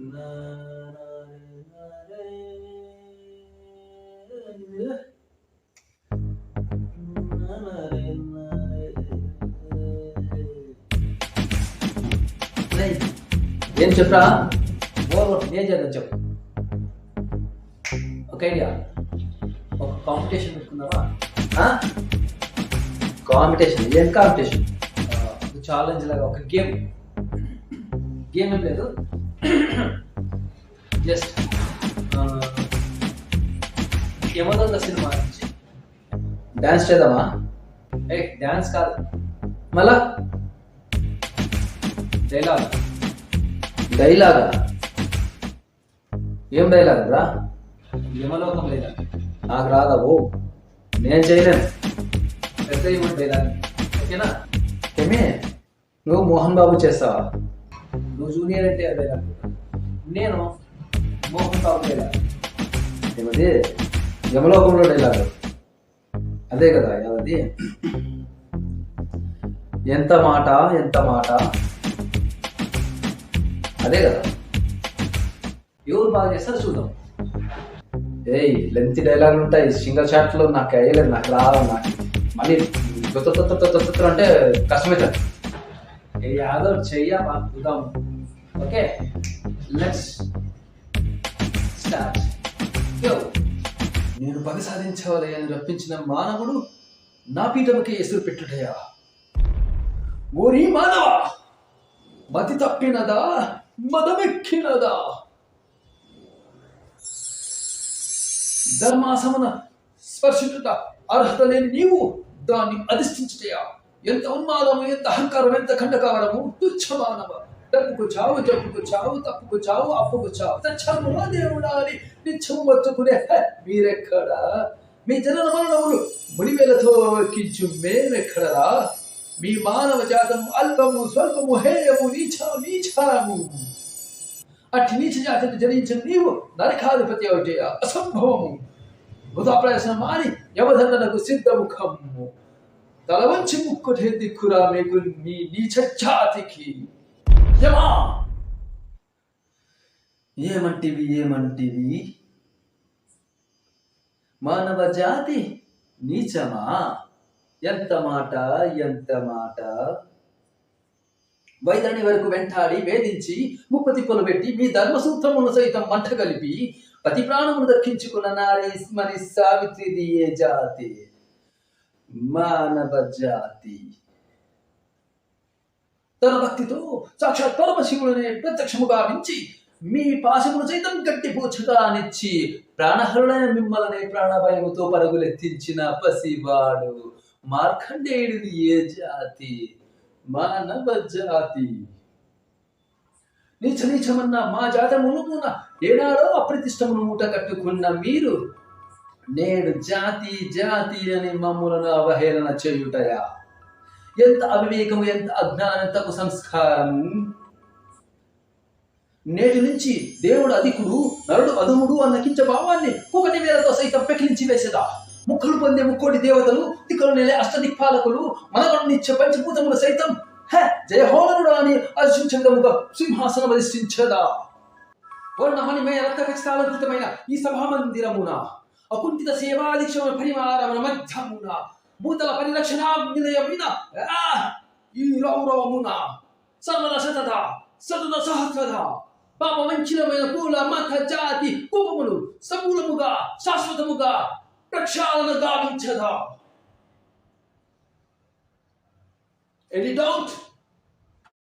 ఏం చెప్పరా ఏం చేద్దాం చెప్పు ఒక ఐడియా ఒక కాంపిటీషన్ పెట్టుకుందామా కాంపిటీషన్ ఏం కాంపిటీషన్ ఛాలెంజ్ లాగా ఒక గేమ్ గేమ్ ఏం లేదు జస్ట్ యమదొంగ సినిమా? నుంచి డాన్స్ చేద్దామా? ఏ డాన్స్ కాదు. మళ్ళా? డైలాగ్ డైలాగా ఏం డైలాగ్ రా? యమలోకం డైలాగ్ నాకు రాదా ఓ? నేను చేయలేను. పెద్ద ఇవ్వండి డైలాగ్ ఓకేనా? ఏమే? నువ్వు మోహన్ బాబు చేస్తావా? నువ్వు జూనియర్ అంటే అదే నేను మోహన్ బాబు డైలాగ్ ఏమది? యమలోకంలో డైలాగ్. అదే కదా ఏమది? ఎంత మాట ఎంత మాట? అదే కదా. ఎవరు బాగా చేస్తారు చూద్దాం. ఏయ్ లెంత్ డైలాగ్ ఉంటాయి. సింగల్ షాట్లో నాకు వేయలేదు నాకు రావాలి నాకు మళ్ళీ తొత్త తొత్త తొత్త అంటే కష్టమవుతుంది ఏ యాదవ్ చెయ్యమా చూద్దాం ఓకే లెట్స్ స్టార్ట్ యో నేను పగ సాధించవాలి అని రప్పించిన మానవుడు నా పీఠముకి ఎసురు పెట్టుటయా? ఓరి మానవ మతి తప్పినదా? మదమెక్కినదా? ధర్మాసమన స్పర్శించుట అర్హత లేని నీవు దాన్ని అధిష్ఠించుటయా? ఎంత ఉన్మాదము ఎంత అహంకారం ఎంత ఖండకావరము? తుచ్చమానవ. డబ్బుకు చావు జబ్బుకు చావు తప్పుకు చావు అప్పుకు చావు. తచ్చములా దేవుడా అని నిత్యము బతుకునే మీరెక్కడా? మీ జనన మరణములు మునివేలతో ఎక్కించు మేమెక్కడరా? మీ మానవ జాతము అల్పము స్వల్పము హేయము నీచ నీచాము అట్టి నీచ జాతిని జనించిన నీవు నరకాధిపతి అవుతాయా అసంభవము. వృధా ప్రయాసం మాని యమధన్నలకు సిద్ధముఖము. తల వంచి ముక్కుటే దిక్కురా మీకు మీ నీచ జాతికి యమా! ఏమంటివి ఏమంటివి? మానవ జాతి నీచమా? ఎంత మాట ఎంత మాట? వైద్యుని వరకు వెంటాడి వేధించి ముప్పతి పెట్టి మీ ధర్మసూత్రమును సైతం మంట కలిపి పతి ప్రాణమును దక్కించుకున్న నారీ మరి సావిత్రిది ఏ జాతి? మానవ జాతి తన భక్తితో సాక్షాత్ పరమశివుడిని ప్రత్యక్షముగా వించి మీ పాశములు సైతం గట్టి పూచుగా నిచ్చి ప్రాణహరుడైన మిమ్మల్ని ప్రాణభయముతో పరుగులెత్తించిన పసివాడు మార్కండేయుడిది ఏ జాతి? మానవ జాతి నీచ నీచమన్న మా జాతమునుకున్న ఏనాడో అప్రతిష్టమును మూట కట్టుకున్న మీరు నేడు జాతి జాతి అని మమ్ములను అవహేళన చేయుటయా? ఎంత అవివేకము ఎంత అజ్ఞానం తగు సంస్కారం నేటి నుంచి దేవుడు అధికుడు నరుడు అధముడు అన్న కించ భావాన్ని కుకటి వేలతో సైతం పెకిలించి వేసేదా? ముక్కులు పొందే ముక్కోటి దేవతలు దిక్కులు నెలే అష్టదిక్పాలకులు మనగడు పంచభూతములు సైతం హే జయహోనరుడు అని అర్శించదముగా సింహాసనం అధిష్ఠించదా? వర్ణమణిమయ రక్త కచితాలంకృతమైన ఈ సభా మందిరమున అకుంఠిత సేవాదీక్షణ పరివారమున మధ్యమున భూతల పరిరక్షణ నిలయమైన ఆ, ఈ రౌరవమున సర్వద శతద సతద సహస్రద పాప వంచినమైన కుల మత జాతి కోపములు సమూలముగా శాశ్వతముగా ప్రక్షాళన గావించదా ఎనీ డౌట్